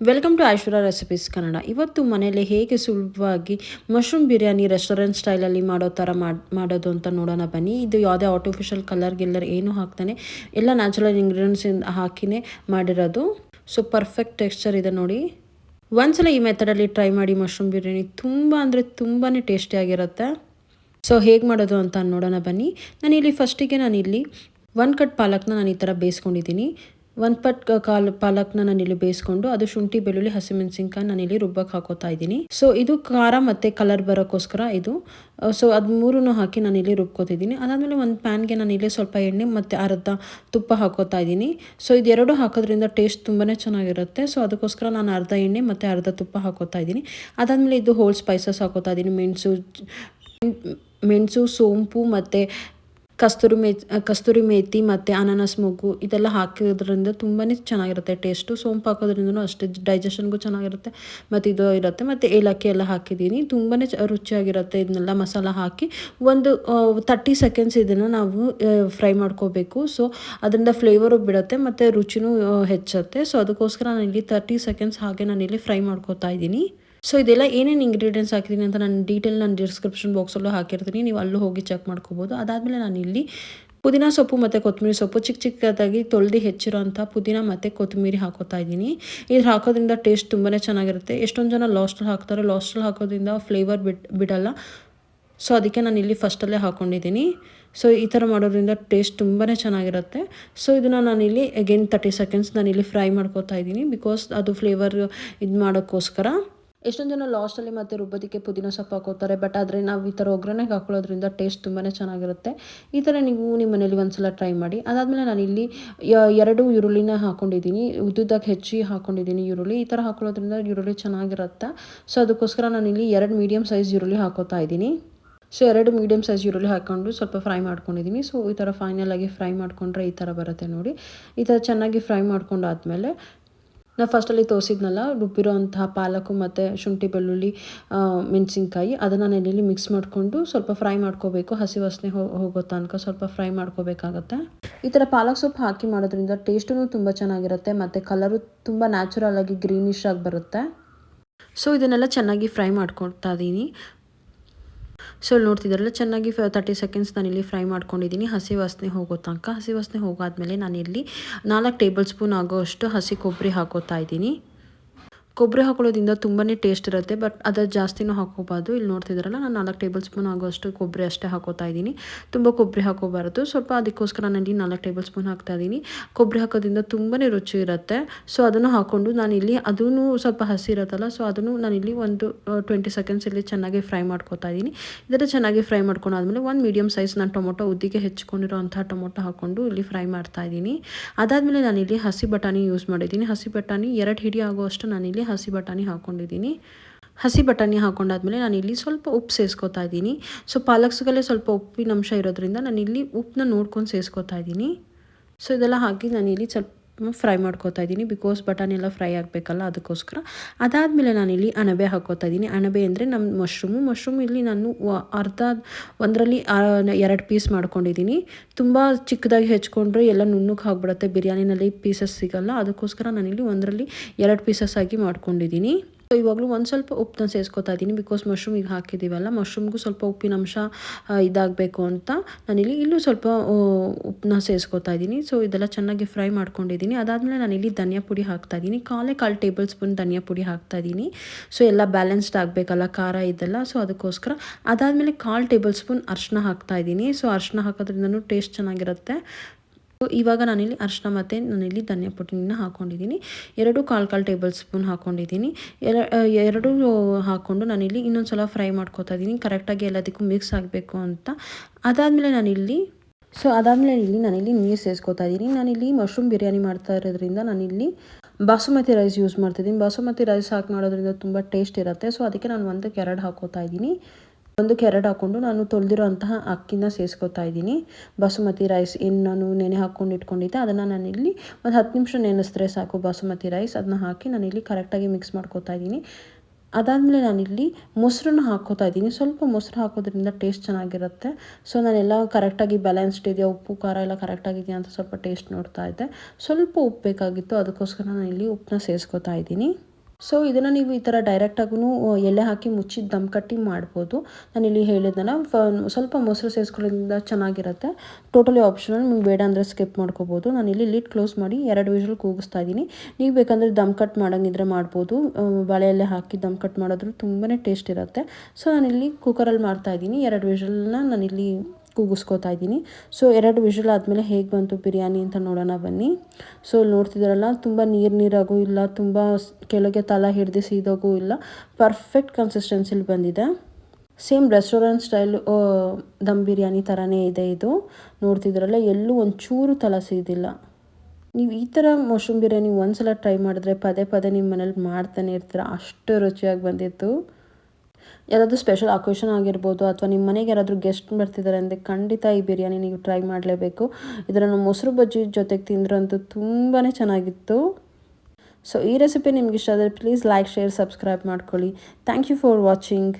Welcome to Aishwarya recipes Kannada ಇವತ್ತು ಮನೆಯಲ್ಲಿ ಹೇಗೆ ಸುಲಭವಾಗಿ ಮಶ್ರೂಮ್ ಬಿರಿಯಾನಿ ರೆಸ್ಟೋರೆಂಟ್ ಸ್ಟೈಲಲ್ಲಿ ಮಾಡೋ ಥರ ಮಾಡಿ ಮಾಡೋದು ಅಂತ ನೋಡೋಣ ಬನ್ನಿ ಇದು ಯಾವುದೇ ಆರ್ಟಿಫಿಷಿಯಲ್ ಕಲರ್ ಗಿಲ್ಲರ್ ಏನೂ ಹಾಕ್ತಾನೆ ಎಲ್ಲ ನ್ಯಾಚುರಲ್ ಇಂಗ್ರೀಡಿಯೆಂಟ್ಸ್ ಹಾಕಿನೇ ಮಾಡಿರೋದು ಸೊ ಪರ್ಫೆಕ್ಟ್ ಟೆಕ್ಸ್ಚರ್ ಇದೆ ನೋಡಿ ಒಂದ್ಸಲ ಈ ಮೆಥಡಲ್ಲಿ ಟ್ರೈ ಮಾಡಿ ಮಶ್ರೂಮ್ ಬಿರಿಯಾನಿ ತುಂಬ ಅಂದರೆ ತುಂಬಾ ಟೇಸ್ಟಿಯಾಗಿರುತ್ತೆ ಸೊ ಹೇಗೆ ಮಾಡೋದು ಅಂತ ನೋಡೋಣ ಬನ್ನಿ ನಾನು ಇಲ್ಲಿ ಫಸ್ಟಿಗೆ ನಾನು ಇಲ್ಲಿ ಒನ್ ಕಟ್ ಪಾಲಕ್ನ ನಾನು ಈ ಥರ ಬೇಯಿಸ್ಕೊಂಡಿದ್ದೀನಿ ಒಂದು ಪಟ್ ಕಾಲು ಪಾಲಕ್ನ ನಾನು ಇಲ್ಲಿ ಬೇಯಿಸ್ಕೊಂಡು ಅದು ಶುಂಠಿ, ಬೆಳ್ಳುಳ್ಳಿ, ಹಸಿಮೆಣಸಿನ್ಕಾಯಿ ಇಲ್ಲಿ ರುಬ್ಬಕ್ಕೆ ಹಾಕೋತಾ ಇದ್ದೀನಿ. ಸೊ ಇದು ಖಾರ ಮತ್ತು ಕಲರ್ ಬರೋಕ್ಕೋಸ್ಕರ ಇದು. ಸೊ ಅದು ಮೂರನ್ನು ಹಾಕಿ ನಾನು ಇಲ್ಲಿ ರುಬ್ಕೋತಿದ್ದೀನಿ ಅದಾದಮೇಲೆ ಒಂದು ಪ್ಯಾನ್ಗೆ ನಾನು ಇಲ್ಲಿ ಸ್ವಲ್ಪ ಎಣ್ಣೆ ಮತ್ತು ಅರ್ಧ ತುಪ್ಪ ಹಾಕೋತಾ ಇದ್ದೀನಿ. ಸೊ ಇದೆರಡು ಹಾಕೋದ್ರಿಂದ ಟೇಸ್ಟ್ ತುಂಬಾ ಚೆನ್ನಾಗಿರುತ್ತೆ. ಸೊ ಅದಕ್ಕೋಸ್ಕರ ನಾನು ಅರ್ಧ ಎಣ್ಣೆ ಮತ್ತು ಅರ್ಧ ತುಪ್ಪ ಹಾಕೋತಾ ಇದ್ದೀನಿ. ಅದಾದಮೇಲೆ ಇದು ಹೋಲ್ ಸ್ಪೈಸಸ್ ಹಾಕೋತಾ ಇದ್ದೀನಿ. ಮೆಣಸು ಮೆಣಸು, ಸೋಂಪು ಮತ್ತು ಕಸ್ತೂರಿ ಮೇ ಕಸ್ತೂರಿ ಮೇಥಿ ಮತ್ತು ಅನಾನಸ್ ಮೊಗ್ಗು ಇದೆಲ್ಲ ಹಾಕಿದ್ರಿಂದ ತುಂಬಾ ಚೆನ್ನಾಗಿರುತ್ತೆ ಟೇಸ್ಟು ಸೋಂಪು ಹಾಕೋದ್ರಿಂದನೂ ಅಷ್ಟೇ ಡೈಜೆಷನ್ಗೂ ಚೆನ್ನಾಗಿರುತ್ತೆ. ಮತ್ತು ಇದು ಇರುತ್ತೆ. ಮತ್ತು ಏಲಕ್ಕಿ ಎಲ್ಲ ಹಾಕಿದ್ದೀನಿ. ತುಂಬಾ ರುಚಿಯಾಗಿರುತ್ತೆ ಇದನ್ನೆಲ್ಲ ಮಸಾಲ ಹಾಕಿ. ಒಂದು ತರ್ಟಿ ಸೆಕೆಂಡ್ಸ್ ಇದನ್ನು ನಾವು ಫ್ರೈ ಮಾಡ್ಕೋಬೇಕು. ಸೊ ಅದರಿಂದ ಫ್ಲೇವರು ಬಿಡುತ್ತೆ, ಮತ್ತು ರುಚಿನೂ ಹೆಚ್ಚುತ್ತೆ. ಸೊ ಅದಕ್ಕೋಸ್ಕರ ನಾನು ಇಲ್ಲಿ ತರ್ಟಿ ಸೆಕೆಂಡ್ಸ್ ಹಾಗೆ ನಾನಿಲ್ಲಿ ಫ್ರೈ ಮಾಡ್ಕೋತಾ ಇದ್ದೀನಿ. ಸೊ ಇದೆಲ್ಲ ಏನೇನು ಇಂಗ್ರೀಡಿಯೆಂಟ್ಸ್ ಹಾಕಿದ್ದೀನಿ ಅಂತ ನಾನು ಡೀಟೇಲ್ ನಾನು ಡಿಸ್ಕ್ರಿಪ್ಷನ್ ಬಾಕ್ಸಲ್ಲೂ ಹಾಕಿರ್ತೀನಿ. ನೀವು ಅಲ್ಲೂ ಹೋಗಿ ಚೆಕ್ ಮಾಡ್ಕೋಬೋದು. ಅದಾದಮೇಲೆ ನಾನು ಇಲ್ಲಿ ಪುದೀನ ಸೊಪ್ಪು ಮತ್ತು ಕೊತ್ತಂಬರಿ ಸೊಪ್ಪು ಚಿಕ್ಕ ಚಿಕ್ಕದಾಗಿ ತೊಳೆದು ಹೆಚ್ಚಿರೋಂಥ ಪುದೀನ ಮತ್ತು ಕೊತ್ತಂಬರಿ ಹಾಕೋತಾ ಇದ್ದೀನಿ. ಇದು ಹಾಕೋದ್ರಿಂದ ಟೇಸ್ಟ್ ತುಂಬಾ ಚೆನ್ನಾಗಿರುತ್ತೆ. ಎಷ್ಟೊಂದು ಜನ ಲಾಸ್ಟಲ್ಲಿ ಹಾಕ್ತಾರೆ. ಲಾಸ್ಟಲ್ಲಿ ಹಾಕೋದ್ರಿಂದ ಫ್ಲೇವರ್ ಬಿಟ್, ಬಿಡಲ್ಲ. ಸೊ ಅದಕ್ಕೆ ನಾನು ಇಲ್ಲಿ ಫಸ್ಟಲ್ಲೇ ಹಾಕ್ಕೊಂಡಿದ್ದೀನಿ ಸೊ ಈ ಥರ ಮಾಡೋದ್ರಿಂದ ಟೇಸ್ಟ್ ತುಂಬಾ ಚೆನ್ನಾಗಿರುತ್ತೆ. ಸೊ ಇದನ್ನು ಇಲ್ಲಿ ಅಗೇನ್ ತರ್ಟಿ ಸೆಕೆಂಡ್ಸ್ ನಾನು ಇಲ್ಲಿ ಫ್ರೈ ಮಾಡ್ಕೋತಾ ಇದ್ದೀನಿ ಬಿಕಾಸ್ ಅದು ಫ್ಲೇವರ್ ಇದು ಮಾಡೋಕ್ಕೋಸ್ಕರ. ಎಷ್ಟೊಂದು ಜನ ಲಾಸ್ಟಲ್ಲಿ ಮತ್ತು ರುಬ್ಬೋದಕ್ಕೆ ಪುದೀನ ಸೊಪ್ಪು ಹಾಕೋತಾರೆ ಬಟ್ ಆದರೆ ನಾವು ಈ ಥರ ಒಗ್ಗರಣೆಗೆ ಹಾಕೊಳ್ಳೋದ್ರಿಂದ ಟೇಸ್ಟ್ ತುಂಬಾ ಚೆನ್ನಾಗಿರುತ್ತೆ. ಈ ಥರ ನೀವು ನಿಮ್ಮ ಮನೇಲಿ ಒಂದ್ಸಲ ಟ್ರೈ ಮಾಡಿ. ಅದಾದಮೇಲೆ ನಾನು ಇಲ್ಲಿ ಎರಡು ಈರುಳ್ಳಿನ ಹಾಕೊಂಡಿದ್ದೀನಿ. ಉದ್ದುದಾಗಿ ಹೆಚ್ಚಿ ಹಾಕೊಂಡಿದ್ದೀನಿ ಈರುಳ್ಳಿ. ಈ ಥರ ಹಾಕೊಳ್ಳೋದ್ರಿಂದ ಈರುಳ್ಳಿ ಚೆನ್ನಾಗಿರುತ್ತೆ? ಸೊ ಅದಕ್ಕೋಸ್ಕರ ನಾನಿಲ್ಲಿ ಎರಡು ಮೀಡಿಯಮ್ ಸೈಜ್ ಈರುಳ್ಳಿ ಹಾಕೋತಾ ಇದ್ದೀನಿ. ಸೊ ಎರಡು ಮೀಡಿಯಮ್ ಸೈಜ್ ಈರುಳ್ಳಿ ಹಾಕ್ಕೊಂಡು ಸ್ವಲ್ಪ ಫ್ರೈ ಮಾಡ್ಕೊಂಡಿದ್ದೀನಿ ಸೊ ಈ ಥರ ಆಗಿ ಫ್ರೈ ಮಾಡಿಕೊಂಡ್ರೆ ಈ ಥರ ಬರುತ್ತೆ ನೋಡಿ. ಈ ಥರ ಚೆನ್ನಾಗಿ ಫ್ರೈ ಮಾಡ್ಕೊಂಡಾದ್ಮೇಲೆ ನಾವು ಫಸ್ಟಲ್ಲಿ ತೋರಿಸಿದ್ನಲ್ಲ ರುಬ್ಬಿರೋ ಅಂತಹ ಪಾಲಕು ಮತ್ತು ಶುಂಠಿ ಬೆಳ್ಳುಳ್ಳಿ ಮೆಣಸಿನ್ಕಾಯಿ, ಅದನ್ನು ನೆನೆಯಲ್ಲಿ ಮಿಕ್ಸ್ ಮಾಡಿಕೊಂಡು ಸ್ವಲ್ಪ ಫ್ರೈ ಮಾಡ್ಕೋಬೇಕು. ಹಸಿ ವಾಸನೆ ಹೋಗೋ ತನಕ ಸ್ವಲ್ಪ ಫ್ರೈ ಮಾಡ್ಕೋಬೇಕಾಗತ್ತೆ. ಈ ಥರ ಪಾಲಕ್ ಸೊಪ್ಪು ಹಾಕಿ ಮಾಡೋದ್ರಿಂದ ಟೇಸ್ಟೂ ತುಂಬ ಚೆನ್ನಾಗಿರುತ್ತೆ, ಮತ್ತು ಕಲರು ತುಂಬ ನ್ಯಾಚುರಲ್ ಆಗಿ ಗ್ರೀನಿಶ್ ಆಗಿ ಬರುತ್ತೆ. ಸೊ ಇದನ್ನೆಲ್ಲ ಚೆನ್ನಾಗಿ ಫ್ರೈ ಮಾಡ್ಕೊಳ್ತಾ ಇದ್ದೀನಿ ಸೊ ಇಲ್ಲಿ ನೋಡ್ತಿದ್ದಾರಲ್ಲ ಚೆನ್ನಾಗಿ ತರ್ಟಿ ಸೆಕೆಂಡ್ಸ್ ನಾನಿಲ್ಲಿ ಫ್ರೈ ಮಾಡ್ಕೊಂಡಿದ್ದೀನಿ. ಹಸಿ ವಾಸನೆ ಹೋಗೋ ತನಕ. ಹಸಿ ವಾಸನೆ ಹೋಗಾದ್ಮೇಲೆ ನಾನಿಲ್ಲಿ ನಾಲ್ಕು ಟೇಬಲ್ ಸ್ಪೂನ್ ಆಗೋಷ್ಟು ಹಸಿ ಕೊಬ್ಬರಿ ಹಾಕೋತಾ ಇದ್ದೀನಿ. ಕೊಬ್ಬರಿ ಹಾಕೊಳ್ಳೋದ್ರಿಂದ ತುಂಬಾ ಟೇಸ್ಟ್ ಇರುತ್ತೆ ಬಟ್ ಅದು ಜಾಸ್ತಿನೂ ಹಾಕೋಬಾರ್ದು ಇಲ್ಲಿ ನೋಡ್ತಿದ್ದಾರಲ್ಲ ನಾನು ನಾಲ್ಕು ಟೇಬಲ್ ಸ್ಪೂನ್ ಆಗೋಷ್ಟು ಕೊಬ್ಬರಿ ಅಷ್ಟೇ ಹಾಕೋತಾ ಇದ್ದೀನಿ. ತುಂಬ ಕೊಬ್ಬರಿ ಹಾಕೋಬಾರ್ದು ಸ್ವಲ್ಪ ಅದಕ್ಕೋಸ್ಕರ ನಾನು ಇಲ್ಲಿ ನಾಲ್ಕು ಟೇಬಲ್ ಸ್ಪೂನ್ ಹಾಕ್ತಾ ಇದ್ದೀನಿ. ಕೊಬ್ಬರಿ ಹಾಕೋದ್ರಿಂದ ತುಂಬಾ ರುಚಿ ಇರುತ್ತೆ. ಸೊ ಅದನ್ನು ಹಾಕ್ಕೊಂಡು ನಾನಿಲ್ಲಿ ಅದೂ ಸ್ವಲ್ಪ ಹಸಿ ಇರುತ್ತಲ್ಲ ಸೊ ಅದನ್ನು ನಾನಿಲ್ಲಿ ಒಂದು ಟ್ವೆಂಟಿ ಸೆಕೆಂಡ್ಸ್ ಇಲ್ಲಿ ಚೆನ್ನಾಗಿ ಫ್ರೈ ಮಾಡ್ಕೋತಾ ಇದ್ದೀನಿ. ಇದರ ಚೆನ್ನಾಗಿ ಫ್ರೈ ಮಾಡ್ಕೊಂಡಾದ್ಮೇಲೆ ಒಂದು ಮೀಡಿಯಮ್ ಸೈಜ್ ನಾನು ಟೊಮೊಟೊ ಉದ್ದಿಗೆ ಹೆಚ್ಕೊಂಡಿರೋಂಥ ಟೊಮೊಟೊ ಹಾಕ್ಕೊಂಡು ಇಲ್ಲಿ ಫ್ರೈ ಮಾಡ್ತಾ ಇದ್ದೀನಿ. ಅದಾದಮೇಲೆ ನಾನಿಲ್ಲಿ ಹಸಿ ಬಟಾಣಿ ಯೂಸ್ ಮಾಡಿದ್ದೀನಿ. ಹಸಿ ಬಟಾಣಿ ಎರಡು ಹಿಡಿ ಆಗೋಷ್ಟು ನಾನಿಲ್ಲಿ ಹಸಿ ಬಟಾಣಿ ಹಾಕ್ಕೊಂಡಿದ್ದೀನಿ ಹಸಿ ಬಟಾಣಿ ಹಾಕೊಂಡಾದ್ಮೇಲೆ ನಾನು ಇಲ್ಲಿ ಸ್ವಲ್ಪ ಉಪ್ಪು ಸೇರಿಸ್ಕೊತಾ ಇದ್ದೀನಿ. ಸೊ ಪಾಲಕ್ಸ್ಗಲ್ಲೇ ಸ್ವಲ್ಪ ಉಪ್ಪಿನ ಅಂಶ ಇರೋದ್ರಿಂದ ನಾನು ಇಲ್ಲಿ ಉಪ್ಪನ್ನ ನೋಡ್ಕೊಂಡು ಸೇರಿಸ್ಕೊತಾ ಇದ್ದೀನಿ. ಸೊ ಇದೆಲ್ಲ ಹಾಕಿ ನಾನು ಇಲ್ಲಿ ಸ್ವಲ್ಪ ಫ್ರೈ ಮಾಡ್ಕೋತಾ ಇದ್ದೀನಿ. ಬಿಕಾಸ್ ಬಟಾಣಿ ಎಲ್ಲ ಫ್ರೈ ಆಗಬೇಕಲ್ಲ ಅದಕ್ಕೋಸ್ಕರ. ಅದಾದಮೇಲೆ ನಾನಿಲ್ಲಿ ಅಣಬೆ ಹಾಕೋತಾ ಇದ್ದೀನಿ. ಅಣಬೆ ಅಂದರೆ ನಮ್ಮ ಮಶ್ರೂಮು ಮಶ್ರೂಮ್ ಇಲ್ಲಿ ನಾನು ಅರ್ಧ ಒಂದರಲ್ಲಿ ಎರಡು ಪೀಸ್ ಮಾಡ್ಕೊಂಡಿದ್ದೀನಿ. ತುಂಬ ಚಿಕ್ಕದಾಗಿ ಹೆಚ್ಕೊಂಡ್ರೆ ಎಲ್ಲ ನುಣ್ಣುಕ್ಕೆ ಆಗಿಬಿಡುತ್ತೆ. ಬಿರಿಯಾನಿನಲ್ಲಿ ಪೀಸಸ್ ಸಿಗಲ್ಲ. ಅದಕ್ಕೋಸ್ಕರ ನಾನಿಲ್ಲಿ ಒಂದರಲ್ಲಿ ಎರಡು ಪೀಸಸ್ ಆಗಿ ಮಾಡ್ಕೊಂಡಿದ್ದೀನಿ. ಸೊ ಇವಾಗಲೂ ಒಂದು ಸ್ವಲ್ಪ ಉಪ್ಪನ್ನ ಸೇರಿಸ್ಕೊತಾ ಇದ್ದೀನಿ ಬಿಕಾಸ್ ಮಶ್ರೂಮ್ ಈಗ ಹಾಕಿದ್ದೀವಲ್ಲ ಮಶ್ರೂಮ್ಗೂ ಸ್ವಲ್ಪ ಉಪ್ಪಿನ ಅಂಶ ಇದಾಗಬೇಕು ಅಂತ ನಾನಿಲ್ಲಿ ಇಲ್ಲೂ ಸ್ವಲ್ಪ ಉಪ್ಪನ್ನ ಸೇರಿಸ್ಕೊತಾ ಇದ್ದೀನಿ. ಸೊ ಇದೆಲ್ಲ ಚೆನ್ನಾಗಿ ಫ್ರೈ ಮಾಡ್ಕೊಂಡಿದ್ದೀನಿ. ಅದಾದಮೇಲೆ ನಾನಿಲ್ಲಿ ಧನಿಯಾ ಪುಡಿ ಹಾಕ್ತಾ ಇದ್ದೀನಿ. ಕಾಲೇ ಕಾಲು ಟೇಬಲ್ ಸ್ಪೂನ್ ಧನಿಯಾ ಪುಡಿ ಹಾಕ್ತಾ ಇದ್ದೀನಿ. ಸೊ ಎಲ್ಲ ಬ್ಯಾಲೆನ್ಸ್ಡ್ ಆಗಬೇಕಲ್ಲ, ಖಾರ ಇದೆಲ್ಲ. ಸೊ ಅದಕ್ಕೋಸ್ಕರ ಅದಾದಮೇಲೆ ಕಾಲು ಟೇಬಲ್ ಸ್ಪೂನ್ ಅರ್ಶಿನ ಹಾಕ್ತಾ ಇದ್ದೀನಿ. ಸೊ ಅರ್ಶಿನ ಹಾಕೋದ್ರಿಂದನೂ ಟೇಸ್ಟ್ ಚೆನ್ನಾಗಿರುತ್ತೆ. ಇವಾಗ ನಾನಿಲ್ಲಿ ಅರಿಶಿನ ಮತ್ತು ನಾನಿಲ್ಲಿ ಧನ್ಯ ಪುಡಿನ ಹಾಕ್ಕೊಂಡಿದ್ದೀನಿ ಎರಡು ಕಾಲು ಕಾಲು ಟೇಬಲ್ ಸ್ಪೂನ್ ಹಾಕೊಂಡಿದ್ದೀನಿ. ಎರಡು ಹಾಕ್ಕೊಂಡು ನಾನಿಲ್ಲಿ ಇನ್ನೊಂದು ಸಲ ಫ್ರೈ ಮಾಡ್ಕೊತಾ ಇದ್ದೀನಿ. ಕರೆಕ್ಟಾಗಿ ಎಲ್ಲದಕ್ಕೂ ಮಿಕ್ಸ್ ಆಗಬೇಕು ಅಂತ. ಅದಾದಮೇಲೆ ನಾನಿಲ್ಲಿ ಸೊ ಅದಾದಮೇಲೆ ಇಲ್ಲಿ ನಾನಿಲ್ಲಿ ನೀರು ಸೇರಿಸ್ಕೊತಾ ಇದ್ದೀನಿ. ನಾನಿಲ್ಲಿ ಮಶ್ರೂಮ್ ಬಿರಿಯಾನಿ ಮಾಡ್ತಾ ಇರೋದ್ರಿಂದ ನಾನಿಲ್ಲಿ ಬಾಸುಮತಿ ರೈಸ್ ಯೂಸ್ ಮಾಡ್ತಿದ್ದೀನಿ ಬಾಸುಮತಿ ರೈಸ್ ಹಾಕಿ ಮಾಡೋದ್ರಿಂದ ತುಂಬ ಟೇಸ್ಟ್ ಇರುತ್ತೆ. ಸೊ ಅದಕ್ಕೆ ನಾನು ಒಂದಕ್ಕೆ ಎರಡು ಹಾಕೋತಾ ಇದ್ದೀನಿ. ಒಂದು ಕೆರಡು ಹಾಕ್ಕೊಂಡು ನಾನು ತೊಳೆದಿರೋ ಅಂತಹ ಅಕ್ಕಿನ ಸೇರಿಸ್ಕೊತಾ ಇದ್ದೀನಿ. ಬಾಸುಮತಿ ರೈಸ್ ಏನು ನಾನು ನೆನೆ ಹಾಕ್ಕೊಂಡು ಇಟ್ಕೊಂಡಿದ್ದೆ. ಅದನ್ನು ನಾನಿಲ್ಲಿ ಒಂದು ಹತ್ತು ನಿಮಿಷ ನೆನೆಸಿದ್ರೆ ಸಾಕು ಬಾಸುಮತಿ ರೈಸ್. ಅದನ್ನ ಹಾಕಿ ನಾನಿಲ್ಲಿ ಕರೆಕ್ಟಾಗಿ ಮಿಕ್ಸ್ ಮಾಡ್ಕೋತಾ ಇದ್ದೀನಿ. ಅದಾದಮೇಲೆ ನಾನಿಲ್ಲಿ ಮೊಸರನ್ನ ಹಾಕೋತಾ ಇದ್ದೀನಿ. ಸ್ವಲ್ಪ ಮೊಸರು ಹಾಕೋದ್ರಿಂದ ಟೇಸ್ಟ್ ಚೆನ್ನಾಗಿರುತ್ತೆ. ಸೊ ನಾನೆಲ್ಲ ಕರೆಕ್ಟಾಗಿ ಬ್ಯಾಲೆನ್ಸ್ಡ್ ಇದೆಯಾ? ಉಪ್ಪು, ಖಾರ ಎಲ್ಲ ಕರೆಕ್ಟಾಗಿದೆಯಾ ಅಂತ ಸ್ವಲ್ಪ ಟೇಸ್ಟ್ ನೋಡ್ತಾ ಇದ್ದೆ. ಸ್ವಲ್ಪ ಉಪ್ಪು ಬೇಕಾಗಿತ್ತು. ಅದಕ್ಕೋಸ್ಕರ ನಾನು ಇಲ್ಲಿ ಉಪ್ಪನ್ನ ಸೇರಿಸ್ಕೊತಾ ಇದ್ದೀನಿ. ಸೊ ಇದನ್ನು ನೀವು ಈ ಥರ ಡೈರೆಕ್ಟಾಗೂ ಎಲೆ ಹಾಕಿ ಮುಚ್ಚಿ ದಮ್ ಕಟ್ಟಿ ಮಾಡ್ಬೋದು. ನಾನಿಲ್ಲಿ ಹೇಳಿದ್ದನ್ನ ಸ್ವಲ್ಪ ಮೊಸರು ಸೇರಿಸ್ಕೊಳ್ಳೋದ್ರಿಂದ ಚೆನ್ನಾಗಿರುತ್ತೆ. ಟೋಟಲಿ ಆಪ್ಷನಲ್ ನಿಮ್ಗೆ ಬೇಡ ಅಂದರೆ ಸ್ಕಿಪ್ ಮಾಡ್ಕೋಬೋದು. ಇಲ್ಲಿ ಲಿಡ್ ಕ್ಲೋಸ್ ಮಾಡಿ ಎರಡು ವಿಷಲ್ ಕೂಗಿಸ್ತಾ ಇದ್ದೀನಿ ನೀವು ಬೇಕಂದರೆ ದಮ್ ಕಟ್ ಮಾಡೋಂಗಿದ್ರೆ ಮಾಡ್ಬೋದು. ಬಾಳೆ ಹಾಕಿ ದಮ್ ಕಟ್ ಮಾಡೋದ್ರೂ ತುಂಬಾ ಟೇಸ್ಟ್ ಇರುತ್ತೆ. ಸೊ ನಾನಿಲ್ಲಿ ಕುಕ್ಕರಲ್ಲಿ ಮಾಡ್ತಾ ಇದ್ದೀನಿ ಎರಡು ವಿಷಲ್ನ ನಾನಿಲ್ಲಿ ಕೂಗಿಸ್ಕೊತಾ ಇದ್ದೀನಿ ಸೊ ಎರಡು ವಿಷಲ್ ಆದಮೇಲೆ ಹೇಗೆ ಬಂತು ಬಿರಿಯಾನಿ ಅಂತ ನೋಡೋಣ ಬನ್ನಿ. ಸೊ ನೋಡ್ತಿದ್ದಾರಲ್ಲ, ತುಂಬ ನೀರು ನೀರಾಗೂ ಇಲ್ಲ, ತುಂಬ ಕೆಳಗೆ ತಲೆ ಹಿಡ್ದು ಸೀದೋಗೂ ಇಲ್ಲ ಪರ್ಫೆಕ್ಟ್ ಕನ್ಸಿಸ್ಟೆನ್ಸಿಲಿ ಬಂದಿದೆ. Same restaurant style dum biryani ಥರನೇ ಇದೆ ಇದು. ನೋಡ್ತಿದ್ರಲ್ಲ ಎಲ್ಲೂ ಒಂಚೂರು ತಲ ಸೀದಿಲ್ಲ. ನೀವು ಈ ಥರ ಮಶ್ರೂಮ್ ಬಿರಿಯಾನಿ ಒಂದ್ಸಲ ಟ್ರೈ ಮಾಡಿದ್ರೆ ಪದೇ ಪದೇ ನಿಮ್ಮ ಮನೇಲಿ ಮಾಡ್ತಾನೆ ಇರ್ತೀರ. ಅಷ್ಟು ರುಚಿಯಾಗಿ ಬಂದಿತ್ತು. ಯಾರಾದರೂ ಸ್ಪೆಷಲ್ ಅಕೇಶನ್ ಆಗಿರ್ಬೋದು ಅಥವಾ ನಿಮ್ಮ ಮನೆಗೆ ಯಾರಾದರೂ ಗೆಸ್ಟ್ ಬರ್ತಿದ್ದಾರೆ ಅಂದರೆ ಖಂಡಿತ ಈ ಬಿರಿಯಾನಿ ನೀವು ಟ್ರೈ ಮಾಡಲೇಬೇಕು. ಇದನ್ನು ಮೊಸರು ಬಜ್ಜಿ ಜೊತೆಗೆ ತಿಂದ್ರಂತೂ ತುಂಬಾ ಚೆನ್ನಾಗಿತ್ತು. ಸೊ ಈ ರೆಸಿಪಿ ನಿಮ್ಗೆ ಇಷ್ಟ ಆದರೆ ಪ್ಲೀಸ್ ಲೈಕ್ ಶೇರ್ ಸಬ್ಸ್ಕ್ರೈಬ್ ಮಾಡ್ಕೊಳ್ಳಿ. Thank you for watching